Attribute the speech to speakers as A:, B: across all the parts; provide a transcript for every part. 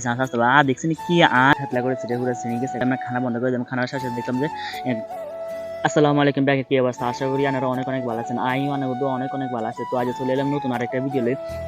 A: স্বাস্থ্য আ দেখছি কি আ হাতলা করে ছিটে ঘুরে শ্রেণি গেছে আমরা খানা বন্ধ করে দিলাম খানার শেষে দেখলাম যে আসসালামু আলাইকুম ব্যাকে কি অবস্থা? আশা করি আপনারা অনেক অনেক ভালো আছেন। আই অনেক অনেক অনেক ভালো আছে। তো আজ চলে এলাম নতুন আরেকটা ভিডিও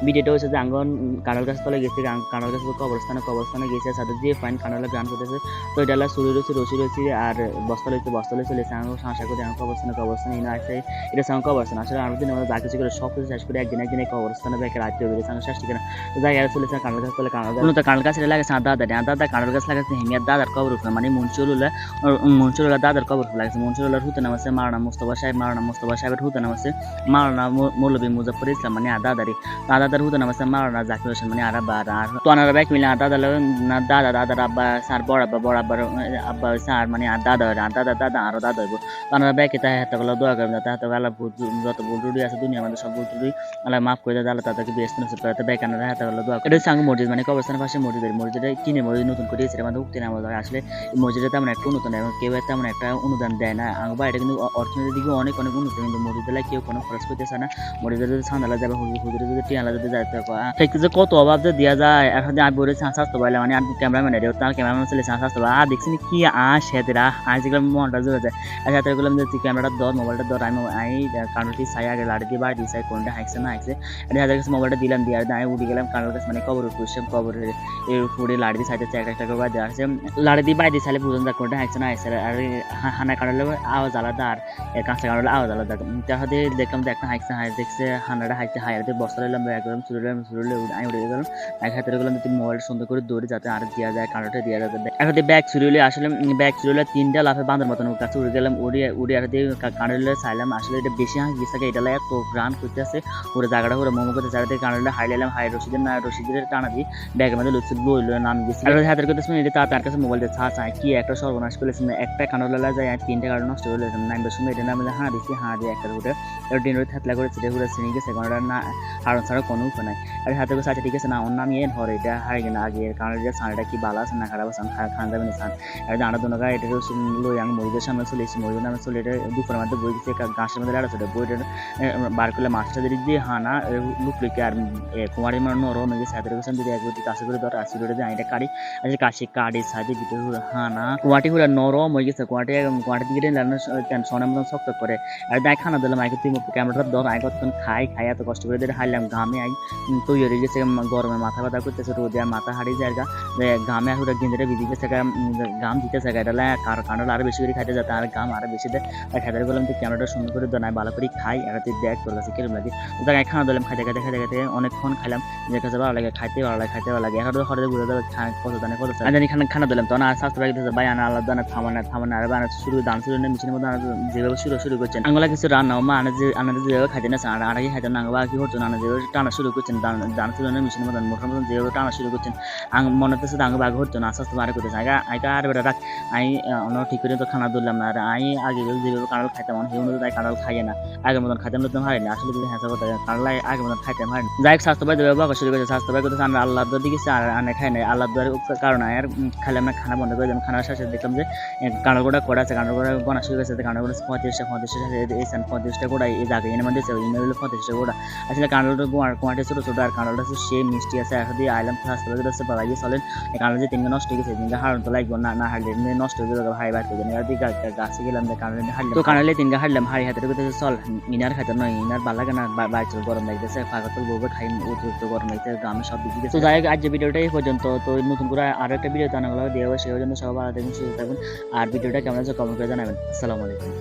A: ভিডিওটা হচ্ছে যে আঙ্গন, কানাল গাছ তলে গেছে। কানাল গাছ কবরস্থানে কবরস্থানে গেছে। সাথে দিয়ে ফাইন কানালে গান করতেছে, তো এটা হলো সুরি রয়েছে রসি রয়েছে, আর বস্তা লইছে বস্তা লইছে চলেছে আঙ্গ আশা করি আঙ্গ কবরস্থানে কবরস্থানে এনে আসে এটা সঙ্গে কবরস্থান। আসলে আরও দিন আমরা যা কিছু করে সব কিছু শেষ করে একদিন একদিন এই কবরস্থানে ব্যাকে রাখতে হবে সঙ্গে শেষ ঠিক না তো যাই আর চলেছে কানাল গাছ তলে কানাল গাছ তো কানাল গাছ লাগাছে আর দাদা দাদা। কানাল গাছ লাগাছে হেমিয়ার দাদার কবর মানে মনসুরুল্লাহ মনসুরুল্লাহ দাদার কবর লাগাছে মনসুরুল্লাহর হুতে নাম আছে মারানা মুস্তফা সাহেব, মারানা মুস্তফা সাহেবের হুতে নাম আছে মারানা মৌ- মৌলভী মুজাফর ইসলাম মানে আর দাদারি দাদার হুতে নাম আছে মারানা জাকির হোসেন মানে আর আব্বা আর তো আনারা ব্যাক মিলে আর দাদা, না দাদা দাদার আব্বা, স্যার, বড় আব্বা, বড় আব্বার আব্বা, স্যার মানে আর দাদা আর দাদা দাদা, আরও দাদা হইব। তো আনারা ব্যাকে তাই হাতে গেলে দোয়া করবেন তাই হাতে গেলে যত ভুল টুটি আছে, দুনিয়ার মধ্যে সব ভুল টুটি আল্লাহ মাফ করে দেয়, আল্লাহ তাদেরকে বেস্ট নসিব করে ব্যাক আনারা হাতে গেলে দোয়া এটা সাঙ্গ মসজিদ মানে কবরস্থানের পাশে মসজিদের, মসজিদে কিনে মসজিদ নতুন করে এসে আমাদের উঠতে নামাজ আসলে মসজিদে তেমন একটা অনুদান এবং কেউ তেমন একটা অনুদান দেয় না আমার বাইরে কিন্তু অর্থনীতির দিকে অনেক অনেক উন্নত। কিন্তু মসজিদে কেউ কোনো খরচ করতেছে না। মসজিদে যদি সান্দালা যাবে, হুজুর যদি টিয়ালা যদি যাইতে দেখতে যে কত অভাব যে দেওয়া যায়। এখন যে আমি বলে চান্স আসতে পারলে মানে আমি ক্যামেরাম্যান এর, তার ক্যামেরাম্যান চান্স আসতে পারে আর দেখছি না কি আ সেদেরা আজ যেগুলো মনটা জোরে যায়। আর সাথে বললাম যে ক্যামেরাটা ধর মোবাইলটা ধর। আমি আমি কারণটি চাই আগে লাড়ি দিয়ে বাড়ি চাই কোনটা হাইকছে না হাইকছে আর হাজার কাছে মোবাইলটা দিলাম, দিয়ে আর আমি উঠে গেলাম কারোর কাছে মানে কবর উঠছে কবরের এর উপরে লাড়ি দিয়ে সাইডে একটা একটা করে দেওয়া আছে লাড়ি দিয়ে দিয়ে চাইলে বুঝুন যা কোনটা হাইকছে না হাইকছে আর হানা কারণে আওয়াজ আলাদা আর কাঁচা কারণে আওয়াজ আলাদা দিয়ে। দেখলাম যে একটা হাইকছে হাই দেখছে হানাটা হাইকছে হাই দিয়ে বস্তা নিলাম একদম চুরি চুরি আমি উঠে গেলাম। এক হাতে গেলাম তুই মোবাইল সুন্দর করে দৌড়ে যাতে আর দেওয়া যায় কারোটা দেওয়া যাবে এখন ব্যাগ চুরি হলে আসলে ব্যাগ চুরি হলে তিনটা লাফে বাঁধার মতন কাছে উড়ে গেলাম উড়ে উড়ে আর দিয়ে কারণে চাইলাম আসলে এটা বেশি হাঁ গেছে এটা লাগে এত গ্রান করতে আছে। ওরা জায়গাটা করে মোমো করতে চাই কারণে হাই লাইলাম হাই রসিদের না রসিদের টানা দিয়ে ব্যাগের মধ্যে লুচি লই লই নাম গেছি হাতের কথা শুনে এটা তার কাছে মোবাইল দিয়ে ছা চায় কি একটা সর্বনাশ করেছে একটা কানলা যায়, আর তিনটা কারণ নষ্ট করে নাইনটার সময় এটা নাম হাঁ দিচ্ছি হাঁ দিয়ে একটা উঠে এবার ডিন রোড থাকলে করে ছিটে ঘুরে চিনি গেছে কারণ না হারণ ছাড়া কোনো উপায় নাই। আর হাতে করে আচ্ছা ঠিক আছে, না অন্য আমি এর ধর, এটা হাই না আগে কারণ এটা কি বালা আছে, না খারাপ আছে খান যাবে না সান। আর জানা দোনো গা, এটা লই আমি মরিদের সামনে চলে এসেছি মরিদের নামে চলে এটা দুপুরের মধ্যে বই দিচ্ছে গাছের মধ্যে লাড়া চলে বইটা বার করলে মাছটা যদি দিয়ে হানা লুকলিকে আর কুমারী মানে নরম হয়ে গেছে হাতের কাছে যদি একবার কাছে করে ধর আসি ধরে দিয়ে এটা কাটি আর কাশি কাটি সাইডে ঘুরে হানা কুয়াটি ঘুরে নরম হয়ে গেছে, কুয়াটি কুয়াটি দিকে শক্ত করে? আর দেখ খানা দিলাম আগে তুই ক্যামেরাটা ধর আগে কতক্ষণ খাই খাই এত কষ্ট করে দিয়ে হারলাম ঘামে আই তৈরি হয়ে গেছে গরমে মাথা ব্যথা করতেছে রোদে আর মাথা হারিয়ে যায় যে ঘামে আর গেঞ্জিটা ভিজে গেছে গা, উম, ঘাম দিতেছে গা এটা কার কারণ আরও বেশি করে খাইতে যেতে আর ঘাম আরও বেশি দেয় আর খাইতে বললাম তুই ক্যামেরাটা সুন্দর করে দোনায় ভালো করে খাই আর তুই দেখ তোর কাছে কিরম লাগে। দেখ খানা দিলাম খাইতে খাইতে খাইতে খাইতে অনেকক্ষণ খাইলাম নিজের কাছে ভালো লাগে খাইতে ভালো লাগে খাইতে ভালো লাগে। এখন হঠাৎ বুঝে যাবে কত দানে কত জানি খানা খানা দিলাম তখন আর স্বাস্থ্য ভাই আনা আলাদা দানা থামানা থামানা আর বানা শুরু দান শুরু না মেশিনের মধ্যে যেভাবে শুরু শুরু করছেন। আঙ্গুলা কিছু রান্না মা আনা যে আনা যেভাবে খাইতে না আর আড়াই খাইতে না, আঙ্গুলা কি হচ্ছে না আনা যেভাবে টানা শুরু করছেন, দান না মেশিনের মধ্যে মোটার মতন যেভাবে টানা শুরু করছেন। আং মনে হচ্ছে আঙ্গ বাঘ হচ্ছে না, আস্তে আস্তে বাড়ি করতেছে আগে আগে আর বেটা রাখ আমি অন্য ঠিক করে তো খানা দিলাম না, আর আমি আগে যেভাবে কাঁড়াল খাইতাম সেই অনুযায়ী তাই কাঁড়াল খাইয়ে না, আগের মতন খাইতাম, নতুন হয় না, আসলে যদি হ্যাঁ কথা কাঁড়াল আগের মতন খাইতাম না। যাই স্বাস্থ্য দেবে বাবা শুরু করেছে, স্বাস্থ্য বাই করতেছে আমরা আল্লাহ দিকে আর আনে খাই নাই। আল্লাহ আর না, খানা বন্ধ করে দিলাম। খানার শেষে দেখলাম যে কাঁড়াল গোটা আছে কাঁড়াল গোটা গনা সান পঁয়ত্রিশটা গোড়া এই জায়গায় এনে মধ্যে ইমেল হলো পঁয়ত্রিশটা আসলে ছোটো ছোটো আর হচ্ছে সে মিষ্টি আছে। এখন দিয়ে আইলাম বাবা গিয়ে চলেন। এই কাঁড়াল যে তিনটা নষ্ট হয়ে গেছে তিনটা হারণ তো লাগবে না না হারলে নষ্ট হয়ে যাবে ভাই বাইতে জানি আর গাছে গেলাম যে কাঁড়াল হারলাম তো তিনটা হারলাম হারি হাতে করতেছে চল। ইনার খাইতে নয় ইনার ভালো লাগে না গরম লাগতেছে। ফাঁকাতল বউবে খাই অতিরিক্ত গরম লাগতেছে গ্রামে সব দিকে গেছে তো যাই হোক আজ যে ভিডিওটা এই পর্যন্ত। তো নতুন করে আরও একটা ভিডিও জানাগুলো দিয়ে হবে সেই জন্য সবাই ভালো থাকুন সুস্থ থাকুন আর ভিডিওটা কেমন আছে কমেন্ট করে জানাবেন। আসসালামু আলাইকুম।